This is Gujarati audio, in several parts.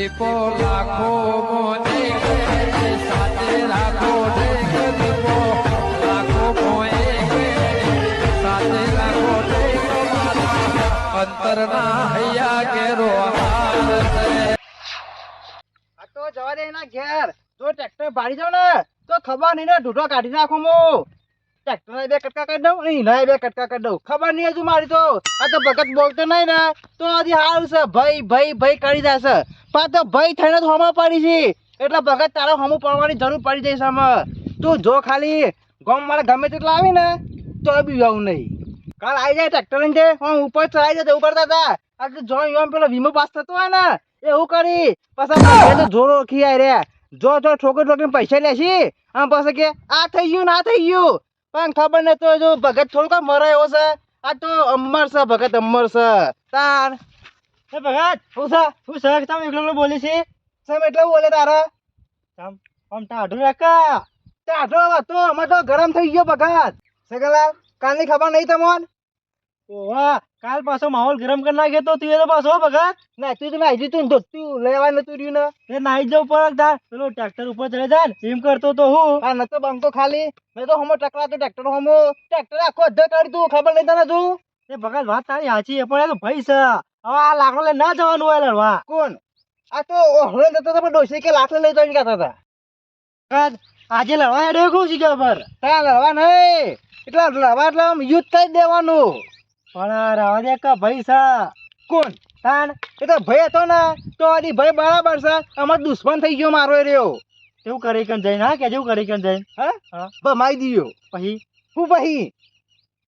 દીપો લાખો મોને સાથે રાખો ઢેક દીપો, લાખો મોએ સાથે રાખો અંતરના હૈયા ઘેરો જવા દે એના ઘેર, જો ટ્રેક્ટર ભાડી જાવ ને, તો ખબર નહીં ને, ઢૂંઢો કાઢી નાખું હું. ટ્રેક્ટર બે કટકા કરી દઉં? અને બે કટકા કરી દઉં. ખબર નહીં હજુ મારી તો. આ તો ભગત બોલતો નહીં ને. તો હજી સારું છે. ભાઈ ભાઈ ભાઈ કરી જશે પણ તો ભાઈ થઈને તો હમો પડી છે. એટલે ભગત તારો હમું પડવાની જરૂર પડી જઈશ અમે તું જો ખાલી. ગમ મારે ગમે તેટલા આવી ને, તો બી આવું નહીં. કાલ આવી જાય ટ્રેક્ટર લઈને હું ઉપર ચડાઈ જાય એવું કરતા હતા. આ તો જો એમ પેલો વીમો પાસ થતો હોય ને, એવું કરી. પછી જોરો ખીયાય રે જો જો ઠોકર ઠોકરીને પૈસા લેશી. આમ પછી કે, આ થઈ ગયું ના થઈ ગયું. પણ ખબર નહીં તો જો ભગત થોડુંક આમ મરે એવો છે. આ તો અમર છે, ભગત અમર છે. તાર. એ ભગત, હું છે? હું છે તમે એકલો બોલી છે? સમ એટલે બોલે તારા? આમ આમ ટાઢું રાખા. ટાઢો હતો અમે તો ગરમ થઈ ગયો ભગત. સગલાલ કાલની ખબર નહીં તમને? ઓવા કાલ પાછો માહોલ ગરમ કરી નાખે તો તું એ તો પાછો ભગત. ના તું તો નાઈ તું ધોતું લેવા નતું રહ્યું ને. એ નાઈ જવું પડે તાર. પેલો ટ્રેક્ટર ઉપર ચડે જાય ને એમ કરતો તો હું. આ નતો બંકો ખાલી. મેં તો હમો ટકરાતો ટ્રેક્ટર હમો. ટ્રેક્ટર આખો અધ્ધો કરી તું ખબર નહીં તને તું? એ ભગત વાત તારી સાચી એ પણ તો ભાઈ છે. હવે આ લાકડો લઈને ના જવાનું હોય લડવા. કોણ? આ તો હવે જતો તો પણ ડોસી કે લાકડો લઈ જઈને કહેતા હતા. આજે લડવા હેડે કહું છું ખબર ત્યાં લડવા નહીં. એટલે લડવા એટલે યુદ્ધ કરી દેવાનું. પણ રવા દે કે ભાઈ સા કોણ? તાન? એ તો ભાઈ હતો ને તો આદી ભાઈ બરાબર છે. અમાર દુશ્મન થઈ ગયો મારો એ રહ્યો. એવું કરી કન જઈને હા કે જેવું કરી કન જઈને હા? હા. ભમાઈ દીયો. પછી? હું પછી?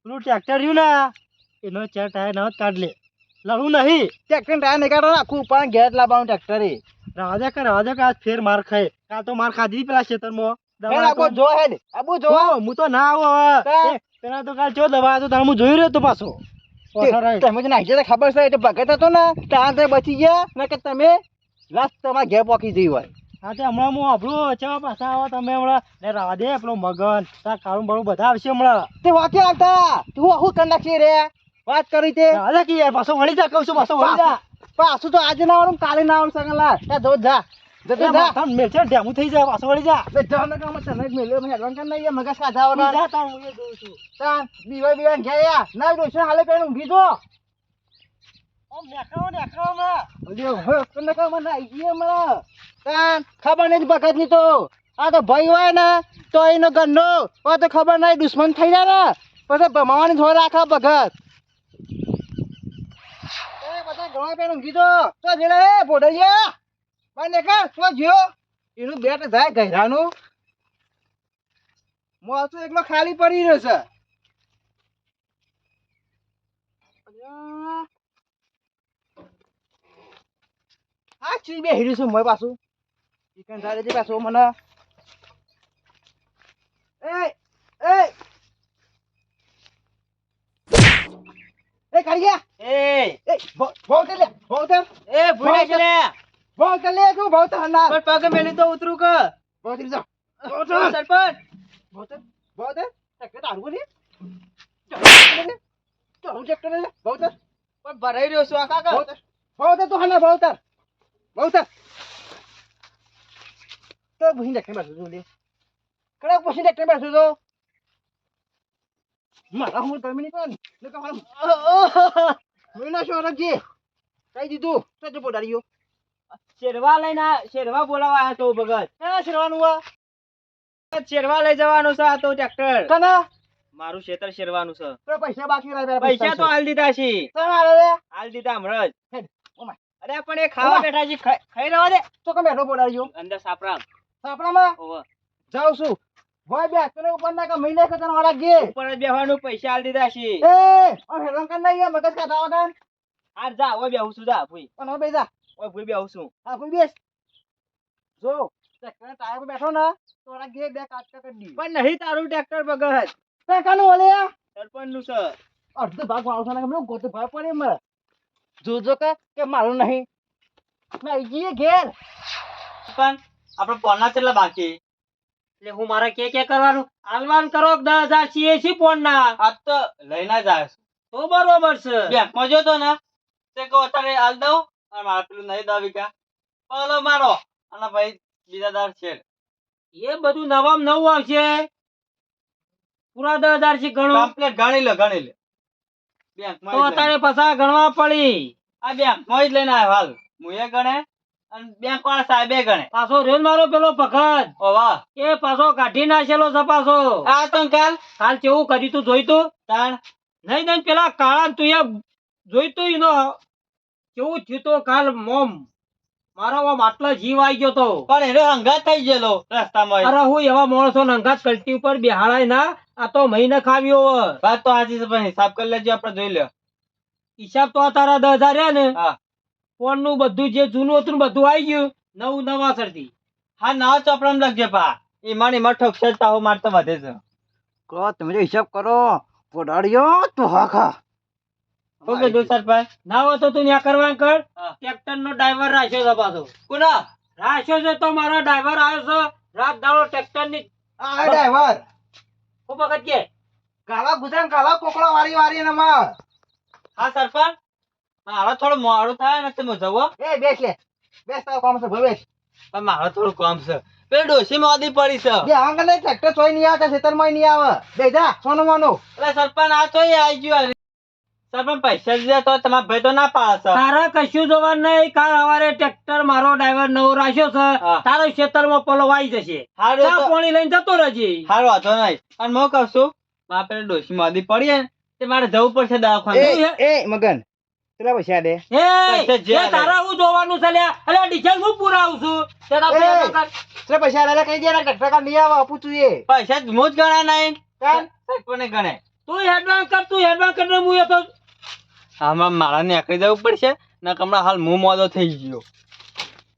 પેલું ટ્રેક્ટર રહ્યું ને એનો ચાર ટાયર નવત કાઢ લે લડવું નહીં. ટ્રેક્ટર ટાયર નહીં કાઢો આખું પણ ઘેર લાવવાનું ટ્રેક્ટર એ. રાજા કે રાજા કે આજ ફેર માર ખાય. કાલ તો માર ખાધી પેલા ખેતરમાં? દવા આપો જો હેડ જો. હું તો ના આવો પેલા તો કાલ જો દવા તો તાર હું જોઈ રહ્યો તો પાછો. તમે જ નાખી જતા ખબર છે? એટલે ભગત હતો ને ત્યાં બચી ગયા ને કે તમે લાસ્ટ તમારા ઘેર પોકી જઈ હોય. હા તે હમણાં હું આપણું ચા પાછા આવો તમે હમણાં. ને રાવા દે પેલો મગન તા કાળું બાળું બધા આવશે હમણાં. તે વાકે આવતા? તું આખું કરી નાખી રે? વાત કરી તે. અરે કે પાછો વળી જા કહું છું પાછો વળી જા. પાછું તો આજે ના આવવાનું કાલે ના આવવાનું સગલા. એ જો જા. જા થઈ જાય પાછો વળી જા. બે જા ને કામ તને જ મેલ્યો મેં હેડવાન નહીં મગજ ખાધા વગર જા તા હું એ જોઉં છું. તા બીવા બીવા ગયા ના દોશે હાલે પેલું ઊંઘી જો. ઓમ નેખાઓ નેખાઓ માં. અલ્યો હે તને કામ ના આઈ મને તા ખબર નહીં બકતની તો. આ તો ભાઈ હોય ને તો એનો ગંડો. આ તો ખબર નહીં દુશ્મન થઈ જાય ને. પછી ભમાવાની થોડી રાખા બધા ગવા પેલું કીધો તો જેડે એ બાને કા? તો જ્યો એનું બેટ જાય ગહેરાનું મોલ તો એકલો ખાલી પડી રહ્યો છે. આ ચી બે હીરું છું મોય પાછું. ચિકન થાય છે પાછું મને. એ એ. એ કાઢી ગયા. એ. ભોવતર લે એ ભૂલા છે લે ભોવતર લે તું ભોવતર હના પણ પગ મેલી તો ઉતરું કે? ભોવતર જા. ઓ ભોવતર સરપંચ. ભોવતર ભોવતર ટક્કર તારું ને તો હું ચેક કરે ભોવતર પણ ભરાઈ રહ્યો છું આ કાકા. ભોવતર ભોવતર તો હના ભોવતર ભોવતર તો ભૂઈ ડક્કર બેઠું છું લે. કડા પછી ડક્કર બેઠું છો મારા હું તમે નહીં ને કહો કઈ દીધું. તો જો શેરવા લઈને શેરવા બોલાવા આવ્યો તો ભગત? ક્યાં શેરવાનું શેરવા લઈ જવાનું છે આ તો ટ્રેક્ટર. કના? મારું ખેતર શેરવાનું છે. તો પૈસા બાકી રહ્યા પૈસા તો હાલ દીધા છે. હાલ દીધા હમણાં જ. અરે પણ એ ખાવા બેઠા છે ખાઈ રહેવા દે. તો કમે બેઠો બોલાવ્યો. અંદર સાપરા આપણામાં ઓવે. જાઉં છું. ભાઈ બે તને ઉપર ના કે મહિને કે તને વાળા ગે ઉપર જ બેહવાનું પૈસા હાલ દીધા છે. એ હેરાન કર નહીં મગજ કાઢા કાન હાર જા ઓ બેહું છું જા ભૂઈ. પણ બે બેસા ઓય ભૂઈ બેહું છું. હા કોઈ બેસ. જો ટ્રેક્ટર ટાયર પર બેઠો ને તો ગે બે કાટકા કરી દી. પણ નહીં તારું ટ્રેક્ટર બગડ. તે કાનું ઓલે સરપંચનું સર અડધો ભાગ વાળો છે ને કે ગોતો ભાગ પડે મને જોજો કે કે મારું નહીં. મેં જઈએ ઘેર. પણ આપણે પોના કેટલા બાકી? એટલે હું મારે કે કે કરવાનું? આલવાન કરો કે દસ હજાર છીએ છી પોન ના આ તો લઈને જાય તો બરોબર છે. બેંકમાં જોતો ને તે કહો અત્યારે હાલ દઉં. અને મારે પેલું નહીં દસ વીઘા પલો મારો. અને ભાઈ બીજા દાર છે એ બધું નવામ નવું આવશે. પૂરા દસ હજાર છે ગણો. કમ્પ્લીટ ગણી લે ગણી લે. બેંક તો અત્યારે પસા ગણવા પડી. આ બેંકમાં જ લઈને આવ્યો હાલ. હું એ ગણે અને બેંક વાળા સાહેબે ગણે. પાછો રેલ મારો પેલો પખત વાહ. એ પાછો કાઢી નાખેલો છે પાછો. આ તો કાલ? કાલ કેવું કર્યું તું જોઈ તું? તાણ? નહીં નહીં પેલા કાળા તું એ જોઈ તું એનો કેવું થયું તો કાલ મોમ? મારો આમ આટલો જીવ આવી ગયો તો. પણ એનો અંગાત થઈ ગયેલો રસ્તામાં. અરે હું એવા માણસો અંગાત કલ્ટી ઉપર બિહાડાય ના આ તો મહિને ખાવ્યો. વાત તો આજે પણ હિસાબ કરી લેજો આપણે જોઈ લ્યો. હિસાબ તો આ તારા દસ હજાર રહ્યા ને. ફોનનું બધું જે જૂનું હતું બધું આવી ગયું. નવું નવા સરથી હા નવા ચોપડામાં લખજે પા. એ માની ઠોકશે ક્ષેત્રતા મારતો વધે છે. તમે હિસાબ કરો. પડાડ્યો તો હા ખા. કીધું સરપંચ? ના હોય તો તું ન્યા કરવા કર. ટ્રેક્ટર નો ડ્રાઈવર રાખ્યો છે પાછો. કોના? રાખ્યો છે તો મારો ડ્રાઈવર આવ્યો છે. રાત દાડો ટ્રેક્ટરની આ ડ્રાઈવર હું વખત કે? ગાવા ગુજરાન ગાવા કોકળા વારી વારી ને માર. હા સરપંચ? મારો થોડું મોડું થાય ને તમે જવો એ બેસ લે. બેસ તારો કામ છે ભવેશ પણ મારો થોડું કામ છે. પેલી ડોસી મોદી પડી છે. બે આંગળ ને ટ્રેક્ટર સોય નહીં આવતા ખેતરમાં નહીં આવે. બેજા સોનું માનો. એટલે સરપંચ આ તો આવી ગયો પૈસા દીધા તો તમારા ભાઈ તો ના પાડે છે તારા કશું જોવાનું નહીં. કાલ સવારે ટ્રેક્ટર મારો ડ્રાઈવર નવો રાખ્યો છે. તારો ખેતરમાં પલો જશે. હારું પાણી લઈને જતો રહેજે. હારું વાંધો નહીં. અને હું કહું છું મારે પેલી ડોસી મોદી પડી તે મારે જવું પડશે દવાખાને. એ એ મગન કેટલા પૈસા દે? એ જે તારા હું જોવાનું છે લ્યા. અલ્યા ડીઝલ હું પુરાવું છું? તે તાર એ. પેલા કર. કેટલા પૈસા દે કઈ દે ટ્રેક્ટર કા આવે પૂછું એ. પૈસા મોજ ગણા નહીં. કાન ગણે તું હેડવાન કર તું હેડવાન કર હું એ તો આમાં મારા નીકળી જવું પડશે ને હમણાં હાલ હું મોદો થઈ ગયો.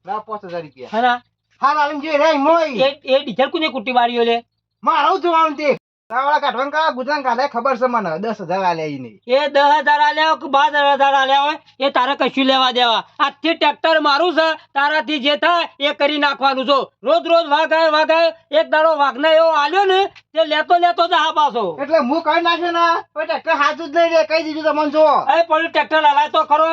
ના પાંચ હજાર રૂપિયા. હા હાલ આલીને જોઈ રે મોય એ એ ડીઝલ કુને કુટી વાળ્યો લે? મારું જોવાનું તે? તાવાળા કાઢવાનું કા ગુજરાત કાઢે? ખબર છે મને. દસ હજાર આલે નહીં એ દસ હજાર આલ્યા હોય કે બાર હજાર આલ્યા હોય એ તારે કશું લેવા દેવા. આજથી ટ્રેક્ટર મારું છે તારાથી જે થાય એ કરી નાખવાનું. છો રોજ રોજ વાઘાય વાઘાય એક દાડો વાઘને એવો આલ્યો ને તે લેતો લેતો જ હા પાછો. એટલે હું કઈ નાખ્યો ને ટ્રેક્ટર હાથું જ નહીં રે કઈ દીધું તમને જો એ પડ્યું ટ્રેક્ટર હલાય તો ખરો.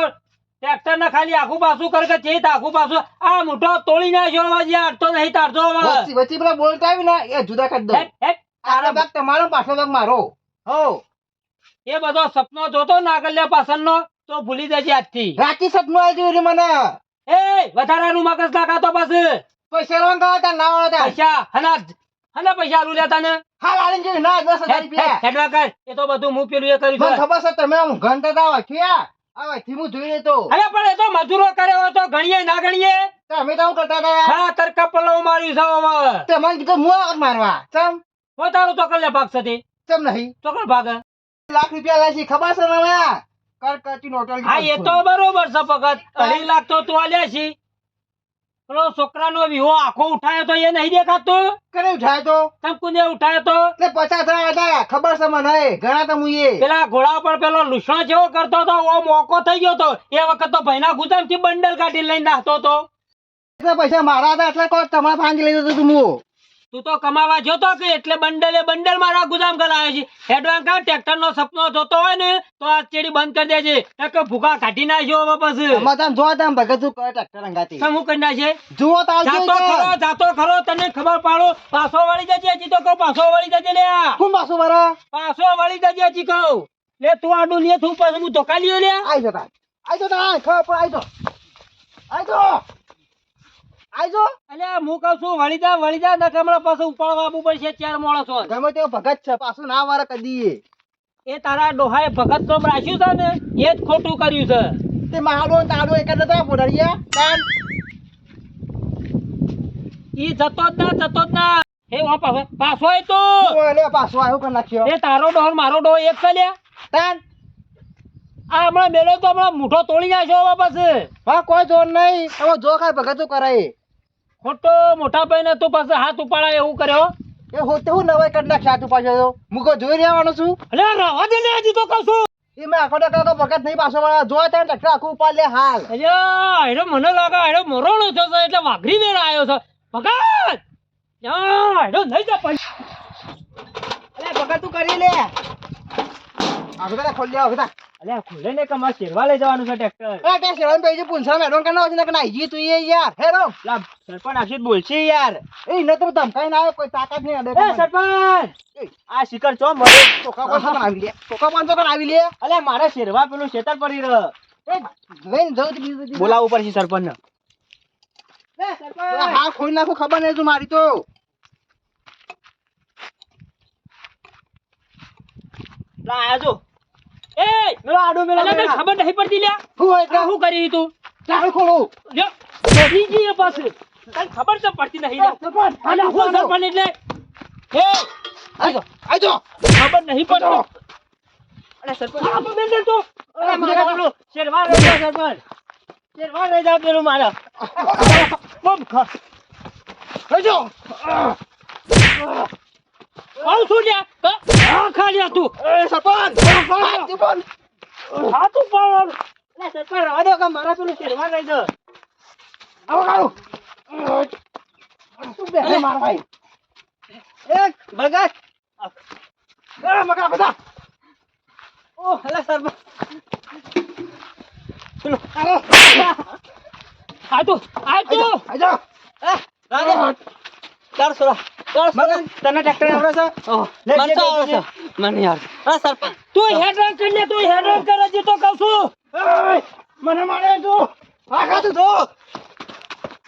ટ્રેક્ટર ને ખાલી આખું પાછું કર કે ચેત આખું પાછું. આ મોટો તોડી નાખ્યો હવે જે નહીં તારતો હવે વચ્ચે પેલા બોલતા આવી ને એ જુદા કરી આગળ તારા ભાગ તમારો પાછો ભાગ મારો. હો. એ બધો સપનો જોતો નાગલ્યા પાછળનો તો ભૂલી જજે આજથી. રાતી સપનો આવી ગયું મને. એ વધારાનું મગજ નાખાતો પાછું. પૈસા લેવા હતા ના હતા. પૈસા હના હના પૈસા આલુ લેતા ને હાલ આલીને જોઈ ના દસ હજાર રૂપિયા. હેડવા કર. એ તો બધું હું પેલું એ કર્યું મને ખબર છે તમે હું ઘંટા દાવા ક્યાં આવા હું જોઈ લેતો. અરે પણ એ તો મજૂરો કરે હોય તો ગણીએ ના ગણીએ? તમે તો હું કરતા હતા હા તર કપલો માર્યું છે તમને કીધું હું મારવા. ચમ. તારું કલ્લે ભાગ છે ચમ નહીં? ચોકડ ભાગ? લાખ રૂપિયા લાગી ખબર છે ને હવે? કરકટી નોટો હા એ તો બરોબર છે ભગત. અઢી લાખ તો તું આલ્યા છી. પેલો છોકરાનો વિહો આખો ઉઠાયો તો એ નહીં દેખાતો? કરે ઉઠાય તો? તમ કોને ઉઠાયો તો? એટલે પચાસ હજાર હતા ખબર છે મને? ઘણા તો હું એ પેલા ઘોડા ઉપર પેલો લુસણો જેવો કરતો તો ઓ મોકો થઈ ગયો તો. એ વખત તો ભાઈના ગુદામથી બંડલ કાઢી લઈને નાખતો તો. એટલે પૈસા મારા હતા એટલે કોઈ તમારે ભાંગી લઈ જતો તું હું તું તો કમાવા જોતો કે એટલે બંડલે બંડલ મારા ગુદામ કરાવે છે. હેડવાન કા ટ્રેક્ટર નો સપનો જોતો હોય ને તો આ ચેડી બંધ કરી દેજે નકર કે ભૂખા કાઢી નાખજો હવે પછી. તામ જો તામ ભગત તું કરે ટ્રેક્ટર અંગાતી હું કરી નાખે? જુઓ તો આવજો જાતો ખરો જાતો ખરો તને ખબર પાડો. પાછો વળી જજે હજી તો કહું પાછો વળી જજે લે કોણ પાછો વરા પાછો વળી જજે હજી કહું. લે તું આડું લે તું પછી હું ધોકા લ્યો લે. આઈ જતા આઈ જતા ખબર આઈ તો આઈ જો. આઈ જો અલ્યા હું કહું છું વળી જા વળી જા નકર હમણાં પાછું ઉપાડવા પડશે ચાર માણસો ગમે તેવો ભગત છે પાછું ના વારે કદી એ તારા ડોહાએ ભગત નામ રાખ્યું છે ને એ જ ખોટું કર્યું છે. તે ને તાડો એક જ નતા પોડાડ્યા કામ ઈ જતો જ ના જતો જ ના. હે વા પાછો પાછો આય તો. ઓલે પાછો આયો કર નાખ્યો? એ તારો ડોહર મારો ડોહ એક છે લ્યા. તાન. આ હમણાં મેળો તો હમણાં મૂઠો તોડી નાખ્યો વાપસ હા કોઈ જોર નહીં. હવે જો ખાય ભગત કરાય ખોટો મોટા ભાઈ ને તું પાસે હાથ ઉપાડા એવું કર્યો? એ હોતે હું નવાય કરી નાખ્યા તું? પાછો મુકો જોઈ રહેવાનો છું? અલે રવા દે ને હજી તો કહું છું એ મેં આખો ટકા તો ભગત નહીં પાછો વાળા જોવા ત્યાં ટ્રેક્ટર આખું ઉપાડ લે હાલ. અલ્યા એનો મને લાગે એનો મરોણો થયો છે એટલે વાઘરી વેર આવ્યો છે. ભગત! યા એનો નહીં જા પૈસા. અલે ભગત તું કરી લે. આગળ ખોલી આવ અલ્યા ખુલે ને કે શેરવા લઈ જવાનું છે ટ્રેક્ટર? એ તે શેરવાન પૈસે પૂંછા મેડમ કે ના હોય કે નાઈ તું એ યાર. હેરો લા સરપંચ અક્ષિત બોલશે યાર. એ ન તો ધમકાઈ ના આવે કોઈ તાકાત નહીં અડે એ સરપંચ! આ શિખર ચો મળે? ટોકા પાંચસો આવી લે? ટોકા પાંચસો કણ આવી લે? અલ્યા મારે શેરવા પેલું શેતર પડી રહ્યો. એ લઈને જવું. બોલાવવું પડશે સરપંચ! ને હા ખોઈ નાખું ખબર નહીં તું મારી તો. લા આયા જો. એ મેલો આડો મેલો તને ખબર નહીં પડતી લ્યા. હું આ શું કરી તું? ચાલ ખોલું. જો ચોરી ગઈ પાસે તને ખબર તો પડતી નહીં. સરપંચ અલ્યા હું સરપંચ એટલે? હે? આજો આજો ખબર નહીં પડતી. અરે સરપંચ આ તો બેન દે અરે મારે પેલું શેરવા લઈ જાઓ સરપંચ. શેરવા લઈ જાઓ પેલું મારે. બમ ખા. આજો આવ છું લે હા? હા ખા લ્યા તું. એ સરપંચ! સરપંચ! હા તું પણ લે સરપંચ રવા દો કે મારા પેલું શેરવા લઈ દો. આવો કાઢો તું બે માર ભાઈ? એક ભગત એ મકા બધા. ઓ હલા સરપંચ. આવો. આ તું આ તું આજો એ રાજા તાર સોળા ચાર તને ટ્રેક્ટર આવડે છે? મને તો આવડે છે. મને યાર. અરે સરપંચ. તું હેડરન કરી લે તું હેડરન કરે છે તો કહું છું. મને મારે તું આ ખાતું તો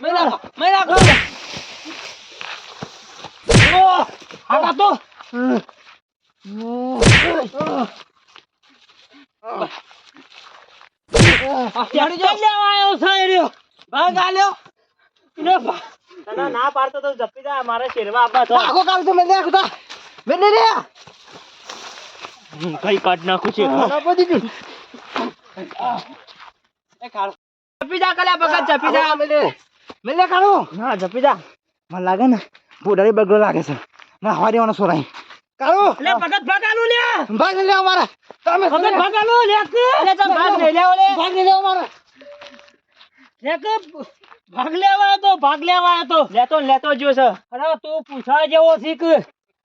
મેં નાખો મેં નાખો આ કા તો. ચડી ચડી લેવા આવ્યો છે એ રહ્યો. ભાગ આલ્યો? તને ના પાડતો તો જપી જા મારે શેરવા આપવા તો આખો કાઢ તો મેં નાખ તા. મેં લે રે કઈ કાઢ નાખું છે આ બધી તું એ ખાડો જપી જા કલ્યા ભગત જપી જા. મેં લે. મેં લે કાઢો ના જપી જા. મને લાગે ને બોડારી બગડો લાગે છે. ના હવારી દેવાનો સોરાય કાઢો લે ભગત ભાગાલું લે. ભાગ લે અમારા. તમે ભગત ભાગાલું લે લે તો ભાગ લે લે ઓલે. ભાગ લે અમારા. લે ભાગ લેવા હતો તો ભાગ લેવા હતો તો. લેતો લેતો જો છે. અરે તું પૂછવા જેવો શીખ.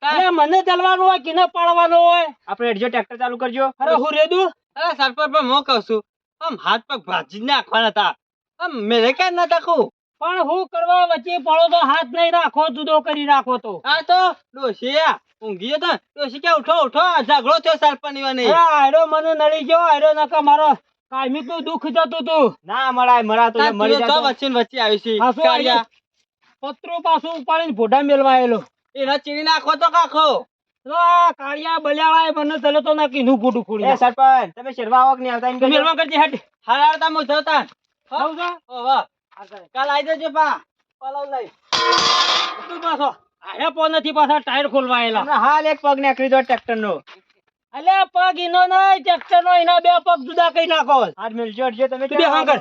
અરે મને ચાલવાનું હોય કે પાડવાનું હોય? આપણે એડજો ટ્રેક્ટર ચાલુ કરજો. અરે હું રેદું અરે સરપંચ પણ હું કહું છું. આમ હાથ પગ ભાજી નાખવાના હતા. આમ મેરે ક્યાં ના તાકું? પણ હું કરવા વચ્ચે પડો તો હાથ નહીં રાખો જુદો કરી રાખો તો. આ તો? ડોશી ઊંઘી જતો ડોશી કે ઉઠો? ઉઠો ઝઘડો થયો સરપંચ મને નડી ગયો આયરો નકા મારો કાયમિક તો દુઃખ જતો તો. ના મળાય મળા તો મળી જાય તો વચ્ચે વચ્ચે આવી છે કાળિયા. પત્રો પાછો ઉપાડીને ભોડા મેલવા આયેલો. એના ચીડી નાખો તો કાખો. કાળિયા બલ્યાળાએ મને તલે તો ના કીધું ફૂટું ખોડી એ સરપંચ તમે શેરવા આવક નહીં આવતા? એમ. મેલવા કરજે હેડ હારાડતા મો જતા. આવું છે? ઓહો કાલ આવી જજો પા. પલાવ લઈ. તું પાછો. આયા પો નથી પાછા ટાયર ખોલવાયેલા હાલ એક પગ નીકળી દો ટ્રેક્ટર નો અલ્યા પગ ઇનો નહીં ટ્રેક્ટર નો એના બે પગ જુદા કઈ નાખો. હાથ મિલજો અડજો તમે બે હાંકર